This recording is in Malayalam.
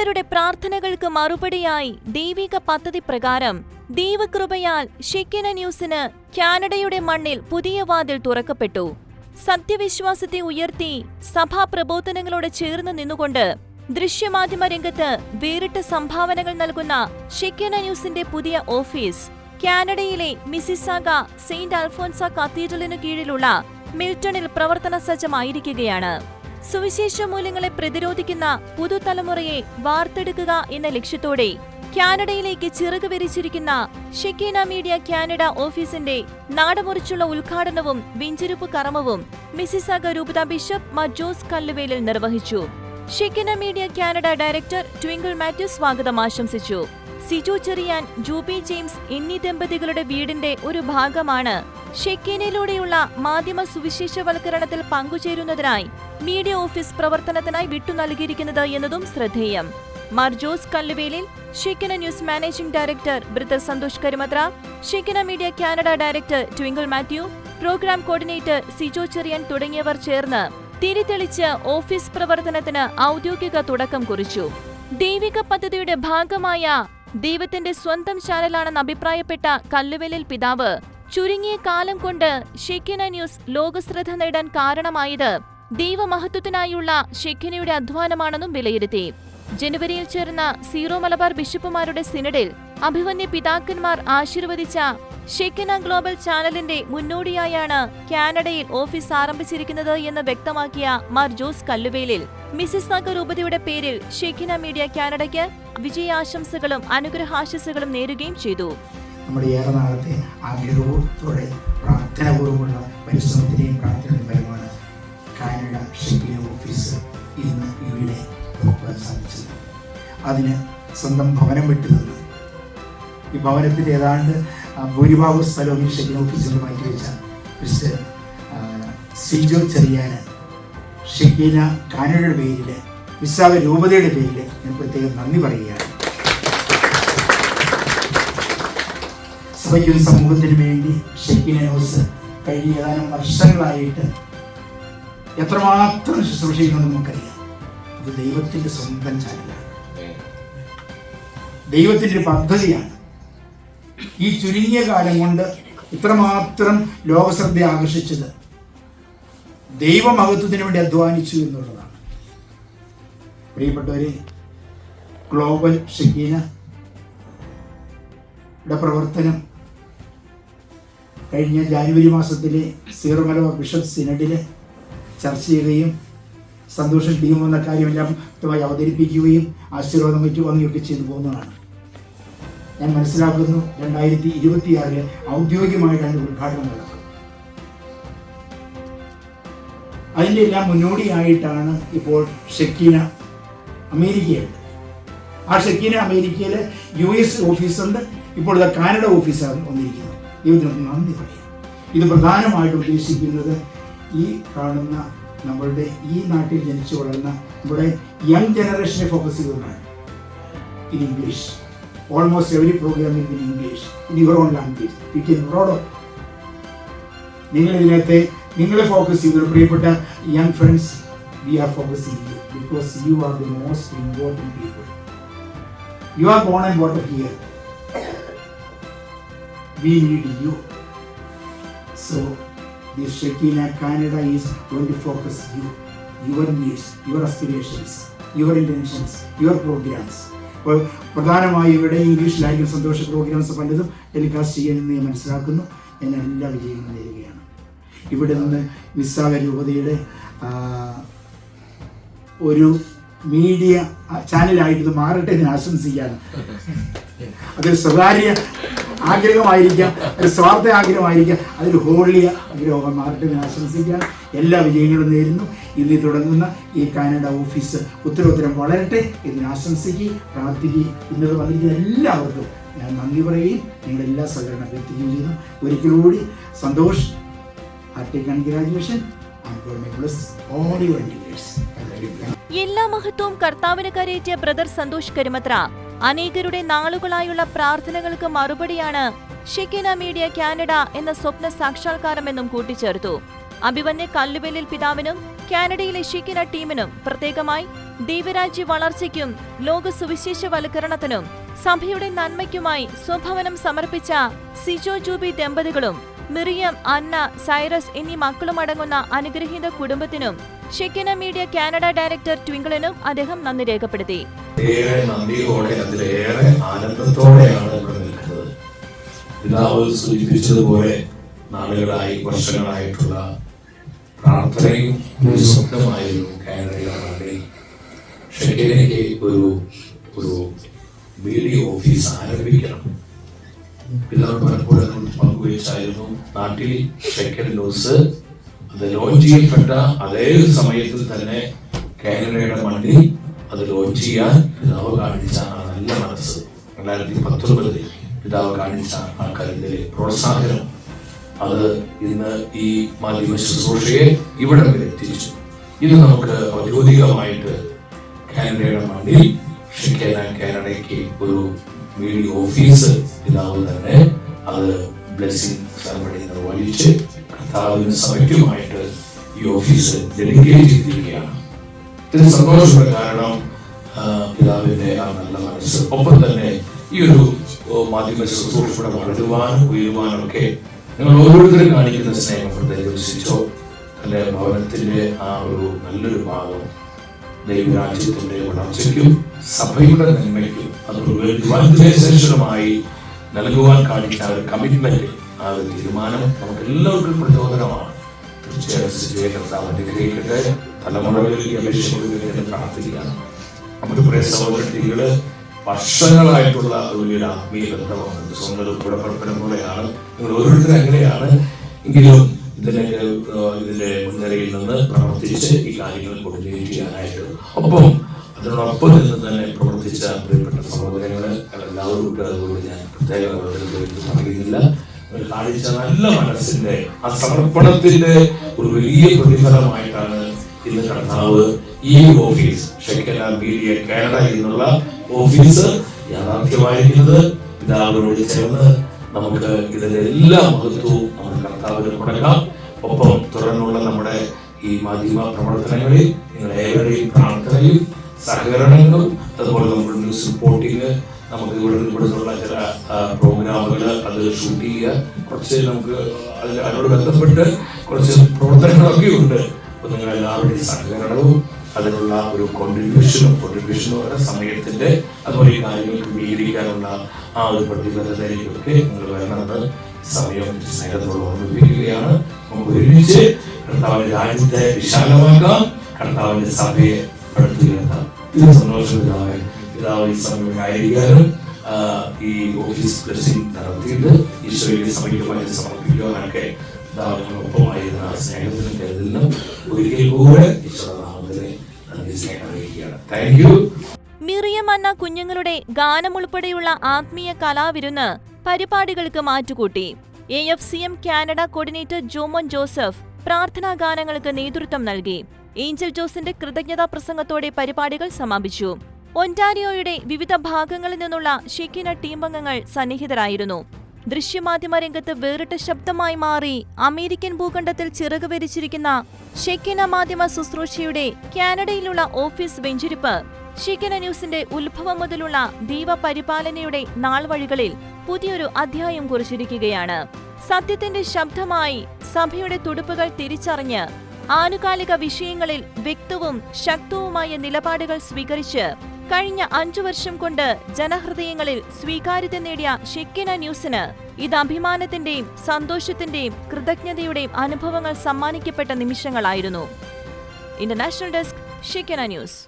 അനേകരുടെ പ്രാർത്ഥനകൾക്ക് മറുപടിയായി ദൈവിക പദ്ധതി പ്രകാരം ദൈവകൃപയാൽ ഷെക്കിന ന്യൂസിന് കാനഡയുടെ മണ്ണിൽ പുതിയ വാതിൽ തുറക്കപ്പെട്ടു. സത്യവിശ്വാസത്തെ ഉയർത്തി സഭാ പ്രബോധനങ്ങളോട് ചേർന്ന് നിന്നുകൊണ്ട് ദൃശ്യമാധ്യമ രംഗത്ത് വേറിട്ട സംഭാവനകൾ നൽകുന്ന ഷെക്കിന ന്യൂസിന്റെ പുതിയ ഓഫീസ് കാനഡയിലെ മിസിസാഗ സെയിന്റ് അൽഫോൻസ കത്തീഡ്രലിനു കീഴിലുള്ള മിൽട്ടണിൽ പ്രവർത്തന സജ്ജമായിരിക്കുകയാണ്. സുവിശേഷ മൂല്യങ്ങളെ പ്രതിരോധിക്കുന്ന പുതുതലമുറയെ വാർത്തെടുക്കുക എന്ന ലക്ഷ്യത്തോടെ കാനഡയിലേക്ക് ചിറക് വിരിച്ചിരിക്കുന്ന ഷെക്കീന മീഡിയ കാനഡ ഓഫീസിന്റെ നാടമുറിച്ചുള്ള ഉദ്ഘാടനവും വിഞ്ചിരുപ്പ് കർമ്മവും മിസിസാഗ രൂപത ബിഷപ്പ് മജോസ് കല്ലുവേലിൽ നിർവഹിച്ചു. Shekina media Canada director Twinkle Mathew സ്വാഗതം ആശംസിച്ചു. സിജു ചെറിയാൻ ജൂബി ജെയിംസ് എന്നീ ദമ്പതികളുടെ വീടിന്റെ ഒരു ഭാഗമാണ്. ഷെക്കീനയിലൂടെയുള്ള മാധ്യമ സുവിശേഷവൽക്കരണത്തിൽ പങ്കുചേരുന്നതിനായി മീഡിയ ഓഫീസ് പ്രവർത്തനത്തിനായി വിട്ടു നൽകിയിരിക്കുന്നത് എന്നതും ശ്രദ്ധേയം. Mar Jose Kalluvelil Shekina news managing director brother Santhosh Karimathra Shekina media Canada director Twinkle Mathew programme coordinator Sijo Cherian തുടങ്ങിയവർ ചേർന്ന് തിരിതെളിച്ച് ഓഫീസ് പ്രവർത്തനത്തിന് ഔദ്യോഗിക തുടക്കം കുറിച്ചു. ദൈവിക പദ്ധതിയുടെ ഭാഗമായ ദൈവത്തിന്റെ സ്വന്തം ചാനലാണെന്ന് അഭിപ്രായപ്പെട്ട കല്ലുവേലിൽ പിതാവ് ചുരുങ്ങിയ കാലം കൊണ്ട് ഷെക്കിന ന്യൂസ് ലോകശ്രദ്ധ നേടാൻ കാരണമായത് ദൈവമഹത്വത്തിനായുള്ള ഷെക്കിനയുടെ അധ്വാനമാണെന്നും വിലയിരുത്തി. ജനുവരിയിൽ ചേർന്ന സീറോ മലബാർ ബിഷപ്പുമാരുടെ സിനഡിൽ അഭിവന്യ പിതാക്കന്മാർ ആശീർവദിച്ച ഷെക്കിന ഗ്ലോബൽ ചാനലിന്റെ മുന്നോടിയായാണ് കാനഡയിൽ ഓഫീസ് ആരംഭിച്ചിരിക്കുന്നത് എന്ന് വ്യക്തമാക്കിയ മാർ ജോസ് കല്ലുവേലിൽ. മിസിസ് നഗർ രൂപതയുടെ പേരിൽ ഷെക്കിന മീഡിയ കാനഡയ്ക്ക് വിജയാശംസകളും അനുഗ്രഹാശംസകളും നേരുകയും ചെയ്തു. നമ്മുടെ ഏറെ നാളത്തെ ആഗ്രഹത്തോടെ പ്രാർത്ഥനാപൂർവമുള്ള പരിശ്രമത്തിന്റെയും പ്രാർത്ഥനയുടെ ഫലമാണ് കാനഡ ഷെക്കിന ഓഫീസ് ഇന്ന് ഇവിടെ നോക്കുവാൻ സാധിച്ചത്. അതിന് സ്വന്തം ഭവനം വിട്ടു ഈ ഭവനത്തിന്റെ ഏതാണ്ട് ഭൂരിഭാഗം സ്ഥലവും ഈ ഷെഗിൻ ഓഫീസിൽ മാറ്റിവെച്ച മിസ്റ്റർ സിജോ ചെറിയാന് ഷെഗീന കാനഡയുടെ പേരിൽ വിസാഖ രൂപതയുടെ പേരിൽ ഞാൻ പ്രത്യേകം നന്ദി പറയുകയാണ്. സഭയ്ക്കും സമൂഹത്തിനു വേണ്ടി ഷെക്കിന ന്യൂസ് കഴിഞ്ഞ ഏതാനും വർഷങ്ങളായിട്ട് എത്രമാത്രം ശുശ്രൂഷ ചെയ്യുന്നത് നമുക്കറിയാം. ഇത് ദൈവത്തിന്റെ സ്വന്തം ചാനലാണ്. ദൈവത്തിന്റെ പദ്ധതിയാണ്. ഈ ചുരുങ്ങിയ കാലം കൊണ്ട് ഇത്രമാത്രം ലോകശ്രദ്ധ ആകർഷിച്ചത് ദൈവമഹത്വത്തിന് വേണ്ടി അധ്വാനിച്ചു എന്നുള്ളതാണ്. പ്രിയപ്പെട്ടവരെ ഗ്ലോബൽ ഷെക്കീന പ്രവർത്തനം കഴിഞ്ഞ ജാനുവരി മാസത്തിലെ സീറോ മലബാർ ബിഷപ്പ് സിനഡിൽ ചർച്ച ചെയ്യുകയും സന്തോഷം ടീം എന്ന കാര്യമെല്ലാം അവതരിപ്പിക്കുകയും ആശീർവാദം വന്നുകൊക്കെ ചെയ്തു പോകുന്നതാണ്. ഞാൻ മനസ്സിലാക്കുന്നു രണ്ടായിരത്തി ഇരുപത്തിയാറിൽ ഔദ്യോഗികമായിട്ടാണ് ഉദ്ഘാടനം നടക്കുന്നത്. അതിന്റെ എല്ലാം മുന്നോടിയായിട്ടാണ് ഇപ്പോൾ ഷെക്കീന അമേരിക്കയുണ്ട് ആ ഷെക്കീന അമേരിക്കയിൽ യു എസ് ഓഫീസുണ്ട് ഇപ്പോൾ ഇത് കാനഡ ഓഫീസാണ് വന്നിരിക്കുന്നത്. ദൈവത്തിന് നന്ദി പറയാം. ഇത് പ്രധാനമായിട്ട് ഉദ്ദേശിക്കുന്നത് ഈ കാണുന്ന നമ്മളുടെ ഈ നാട്ടിൽ ജനിച്ചു വളർന്ന നമ്മുടെ യങ് ജനറേഷനെ ഫോക്കസ് ചെയ്തുകൊണ്ടാണ്. In English. Almost every programme in English in your own language you can road നിങ്ങൾ ഇതിനകത്തെ നിങ്ങളെ ഫോക്കസ് ചെയ്തു പ്രിയപ്പെട്ട young friends we are focusing you because you are the most important people you are born and brought here we need you so the Shekina Canada is going to focus you, your needs, your aspirations, your intentions, your programs. അപ്പോൾ പ്രധാനമായും ഇവിടെ ഇംഗ്ലീഷ് ലാംഗ്വേജ് സന്തോഷ പ്രോഗ്രാംസ് പലതും ടെലികാസ്റ്റ് ചെയ്യാനെന്ന് ഞാൻ മനസ്സിലാക്കുന്നു. ഞാൻ എല്ലാ വിജയങ്ങളും നേരുകയാണ് ഇവിടെ നിന്ന് നിസ്സാഗ രൂപതയുടെ ഒരു മീഡിയ ചാനലായിട്ട് ഇത് മാറട്ടെ എന്ന് ആശംസിക്കുകയാണ്. അതൊരു സ്വകാര്യ ആഗ്രഹമായിരിക്കാം ഒരു സ്വാർത്ഥ ആഗ്രഹമായിരിക്കാം. അതൊരു ഹോളിയ ആഗ്രഹം മാറട്ടെ ആശംസിക്കാം. എല്ലാ വിജയങ്ങളും നേരുന്നു. ഇന്ന് തുടങ്ങുന്ന ഈ കാനഡ ഓഫീസ് ഉത്തരോത്തരം വളരട്ടെ എന്ന് ആശംസിക്കുകയും പ്രാർത്ഥിക്കുകയും ഇന്നത് വന്നിരിക്കുന്ന എല്ലാവർക്കും ഞാൻ നന്ദി പറയുകയും നിങ്ങളുടെ എല്ലാ സഹകരണം അഭ്യർത്ഥിക്കുകയും ചെയ്യുന്നു. ഒരിക്കൽ കൂടി സന്തോഷ് ഹാർട്ടി എൻഡിവേഴ്സ് എല്ലാ മഹത്വവും കർത്താവിന് കരയേറ്റിയ ബ്രദർ സന്തോഷ് കരുമത്ര. അനേകരുടെ നാളുകളായുള്ള പ്രാർത്ഥനകൾക്ക് മറുപടിയാണ് ഷെക്കിന മീഡിയ കാനഡ എന്ന സ്വപ്ന സാക്ഷാത്കാരമെന്നും കൂട്ടിച്ചേർത്തു. അഭിവന്യ കല്ലുവേലിൽ പിതാവിനും കാനഡയിലെ ഷിക്കിന ടീമിനും പ്രത്യേകമായി ദൈവരാജ്യ വളർച്ചയ്ക്കും ലോക സുവിശേഷവൽക്കരണത്തിനും സഭയുടെ നന്മയ്ക്കുമായി സ്വഭവനം സമർപ്പിച്ച സിജോ ജൂബി ദമ്പതികളും മിറിയം അന്ന സൈറസ് എന്നീ മക്കളുമടങ്ങുന്ന അനുഗ്രഹീത കുടുംബത്തിനും ഷെക്കിന മീഡിയ കാനഡ ഡയറക്ടർ ട്വിങ്കിളിനും അദ്ദേഹം നന്ദി രേഖപ്പെടുത്തി. ആനന്ദത്തോടെയാണ് സൂചിപ്പിച്ചതുപോലെ നാളുകളായി വർഷങ്ങളായിട്ടുള്ള പ്രാർത്ഥനയും ഒരു ഒരു ഒരു മീഡിയ ഓഫീസ് ആരംഭിക്കണം. പിതാവ് പലപ്പോഴും അതിനെക്കുറിച്ച് പങ്കുവച്ചായിരുന്നു നാട്ടിൽ സെക്കൻഡ് ന്യൂസ് അത് ലോഞ്ച് ചെയ്യപ്പെട്ട അതേ സമയത്ത് തന്നെ കാനഡയുടെ മണ്ണിൽ അത് ലോഞ്ച് ചെയ്യാൻ പിതാവ് കാണിച്ച ആ നല്ല മനസ്സ് രണ്ടായിരത്തി പത്തൊൻപതിൽ പിതാവ് കാണിച്ച ആ പ്രോത്സാഹനം അത് ഇന്ന് ഈ മാധ്യമ ശുശ്രൂഷയെ ഇവിടെ വരെ എത്തിച്ചു. ഇത് നമുക്ക് ഔദ്യോഗികമായിട്ട് കാനഡയുടെ മണ്ണിൽ ഷിക്കേന കാനഡയ്ക്ക് ഒരു വീഡിയോ ഓഫീസ് പിതാവ് തന്നെ അത് ബ്ലെസ്സിങ് സെറമണി നിർവഹിച്ച് കർത്താവിന് സഭയ്ക്കുമായിട്ട് ഈ ഓഫീസ് ഡെഡിക്കേറ്റ് ചെയ്തിരിക്കുകയാണ്. ഇത് സന്തോഷമുള്ള കാരണം പിതാവിന്റെ ആ നല്ല മനസ്സ് ഒപ്പം തന്നെ ഈ ഒരു മാധ്യമ ശുശ്രൂഷയുടെ വളരുവാനും ഉയരുവാനും ഒക്കെ നിങ്ങൾ ഓരോരുത്തരും കാണിക്കുന്ന സ്നേഹം പ്രത്യേകം അല്ലെ തന്റെ ഭവനത്തിന്റെ ആ ഒരു നല്ലൊരു ഭാഗം ദൈവരാജ്യത്തിന്റെ വളർച്ചയ്ക്കും സഭയുടെ നന്മയ്ക്കും അതൊരു വിവാദശേഷമായി നൽകുവാൻ കാണിച്ച ആ ഒരു കമ്മിറ്റ്മെന്റ് ആ ഒരു തീരുമാനം നമുക്ക് എല്ലാവർക്കും പ്രചോദനമാണ്. തീർച്ചയായും നമ്മുടെ വർഷങ്ങളായിട്ടുള്ള ഒരു ആത്മീയ ബന്ധമാണ്. സ്വന്തം ഒരു കൂടപ്പറപ്പിനെ പോലെയാണ്. നിങ്ങൾ ഓരോരുത്തരും അങ്ങനെയാണ്. എങ്കിലും ഇതിനെ ഇതിന്റെ മുൻനിരയിൽ നിന്ന് പ്രവർത്തിച്ച് ഈ കാര്യങ്ങൾ കോർഡിനേറ്റ് ചെയ്യാനായിട്ട് അതിനോടൊപ്പം നിന്ന് തന്നെ പ്രവർത്തിച്ച പ്രിയപ്പെട്ട സഹോദരങ്ങളെ എല്ലാവരും കൂടെ അതുകൊണ്ട് ഞാൻ പ്രത്യേക പറയുന്നില്ല. കാണിച്ച നല്ല മനസ്സിന്റെ ആ സമർപ്പണത്തിന്റെ ഒരു വലിയ പ്രതിഫലമായിട്ടാണ് ഇന്ന് കർത്താവ് ഈ ഓഫീസ് മീഡിയ കാനഡ എന്നുള്ള ഓഫീസ് യാഥാർത്ഥ്യമായിരിക്കുന്നത്. പിതാവിനോട് ചേർന്ന് നമുക്ക് ഇതിന്റെ എല്ലാ മഹത്വവും നമ്മുടെ കർത്താവിന് കൊടുക്കാം ഒപ്പം തുടർന്നുള്ള നമ്മുടെ ഈ മാധ്യമ പ്രവർത്തനങ്ങളിൽ നിങ്ങളേവരുടെയും പ്രാർത്ഥനയും സഹകരണങ്ങളും അതുപോലെ നമ്മുടെ ന്യൂസ് റിപ്പോർട്ടിങ് നമുക്ക് ഇവിടെ ഇവിടെ നിന്നുള്ള ചില പ്രോഗ്രാമുകൾ അത് ഷൂട്ട് ചെയ്യുക. കുറച്ച് നമുക്ക് അതിൽ അതിനോട് ബന്ധപ്പെട്ട് കുറച്ച് പ്രവർത്തനങ്ങളൊക്കെ ഉണ്ട്. അപ്പൊ നിങ്ങൾ എല്ലാവരുടെയും സഹകരണവും അതിനുള്ള ഒരു കോൺട്രിബ്യൂഷനും കോൺട്രിബ്യൂഷനും ഓരോ സമയത്തിന്റെ അതുപോലെ ഈ കാര്യങ്ങൾ ക്രമീകരിക്കാനുള്ള ആ ഒരു പ്രതിബദ്ധതയിലേക്കൊക്കെ നിങ്ങൾ വരണമെന്ന് സമയം സ്നേഹത്തോട് ഓർമ്മിപ്പിക്കുകയാണ്. നമുക്ക് ഒരുമിച്ച് കർത്താവിന്റെ രാജ്യത്തെ വിശാലമാക്കാം. കർത്താവിന്റെ സഭയെ പടുത്തുയർത്താം ഇത് സന്തോഷം പിതാവേ ഈ സമയമായിരിക്കാനും ഈ ഓഫീസ് ബ്ലെസ്സിംഗ് നടത്തിയിട്ട് ഈശോയുടെ സമയമായി സമർപ്പിക്കുവാനൊക്കെ പിതാവിനൊപ്പമായിരുന്ന ആ സ്നേഹത്തിനും കരുതലിനും ഒരിക്കൽ കൂടെ ഈശ്വരനാമത്തിനെ നന്ദി സ്നേഹം അറിയിക്കുകയാണ്. താങ്ക് യു മിറിയമന്ന കുഞ്ഞുങ്ങളുടെ ഗാനമുൾപ്പെടെയുള്ള ആത്മീയ കലാവിരുന്ന് പരിപാടികൾക്ക് മാറ്റുകൂട്ടി. A F C M Canada coordinator Jomon Joseph പ്രാർത്ഥനാ ഗാനങ്ങൾക്ക് നേതൃത്വം നൽകി. ഏഞ്ചൽ ജോസിന്റെ കൃതജ്ഞതാ പ്രസംഗത്തോടെ പരിപാടികൾ സമാപിച്ചു. ഒന്റാരിയോയുടെ വിവിധ ഭാഗങ്ങളിൽ നിന്നുള്ള ഷെക്കിന ടീമംഗങ്ങൾ സന്നിഹിതരായിരുന്നു. ദൃശ്യമാധ്യമ രംഗത്ത് വേറിട്ട ശബ്ദമായി മാറി അമേരിക്കൻ ഭൂഖണ്ഡത്തിൽ ചിറക് വരിച്ചിരിക്കുന്ന ഷെക്കിന മാധ്യമ ശുശ്രൂഷയുടെ കാനഡയിലുള്ള ഓഫീസ് വെഞ്ചിരിപ്പ് ഷെക്കിന ന്യൂസിന്റെ ഉത്ഭവം മുതലുള്ള ദൈവപരിപാലനയുടെ നാൾവഴികളിൽ പുതിയൊരു അധ്യായം കുറിച്ചിരിക്കുകയാണ്. സത്യത്തിന്റെ ശബ്ദമായി സഭയുടെ തുടുപ്പുകൾ തിരിച്ചറിഞ്ഞ് ആനുകാലിക വിഷയങ്ങളിൽ വ്യക്തവും ശക്തവുമായ നിലപാടുകൾ സ്വീകരിച്ച് കഴിഞ്ഞ അഞ്ചു വർഷം കൊണ്ട് ജനഹൃദയങ്ങളിൽ സ്വീകാര്യത നേടിയ ഷെക്കിന ന്യൂസിന് ഇത് അഭിമാനത്തിന്റെയും സന്തോഷത്തിന്റെയും കൃതജ്ഞതയുടെയും അനുഭവങ്ങൾ സമ്മാനിക്കപ്പെട്ട നിമിഷങ്ങളായിരുന്നു. International desk Shekina news.